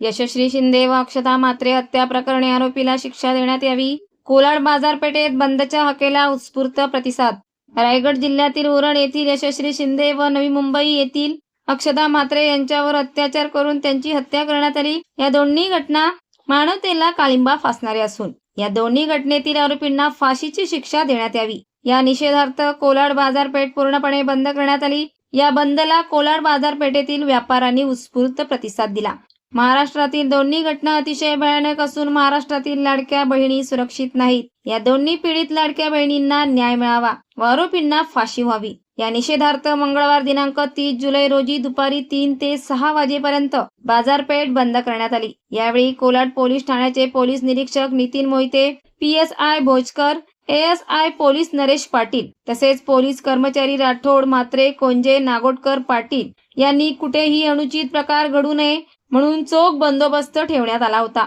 यशस्वी शिंदे व अक्षता मात्रे हत्या प्रकरणी आरोपीला शिक्षा देण्यात यावी. कोलाड बाजारपेठेत बंदच्या हकेला उत्स्फूर्त प्रतिसाद. रायगड जिल्ह्यातील उरण येथील यशस्वी शिंदे व नवी मुंबई येथील अक्षता मात्रे यांच्यावर अत्याचार करून त्यांची हत्या करण्यात आली. या दोन्ही घटना मानवतेला काळिंबा फासणारे असून या दोन्ही घटनेतील आरोपींना फाशीची शिक्षा देण्यात यावी. या निषेधार्थ कोलाड बाजारपेठ पूर्णपणे बंद करण्यात आली. या बंदला कोलाड बाजारपेठेतील व्यापाऱ्यांनी उत्स्फूर्त प्रतिसाद दिला. महाराष्ट्रातील दोन्ही घटना अतिशय भयानक असून महाराष्ट्रातील लाडक्या बहिणी सुरक्षित नाहीत. या दोन्ही पीडित लाडक्या बहिणींना न्याय मिळावा व आरोपींना फाशी व्हावी. या निषेधार्थ मंगळवार दिनांक तीस जुलै रोजी दुपारी तीन ते सहा वाजेपर्यंत बाजारपेठ बंद करण्यात आली. यावेळी कोलाड पोलीस ठाण्याचे पोलीस निरीक्षक Nitin Mohite P S I Bhojkar S I police Naresh Patil तसेच पोलीस कर्मचारी राठोड मात्रे कोंजे नागोटकर पाटील यांनी कुठेही अनुचित प्रकार घडू नये म्हणून चोख बंदोबस्त ठेवण्यात आला होता.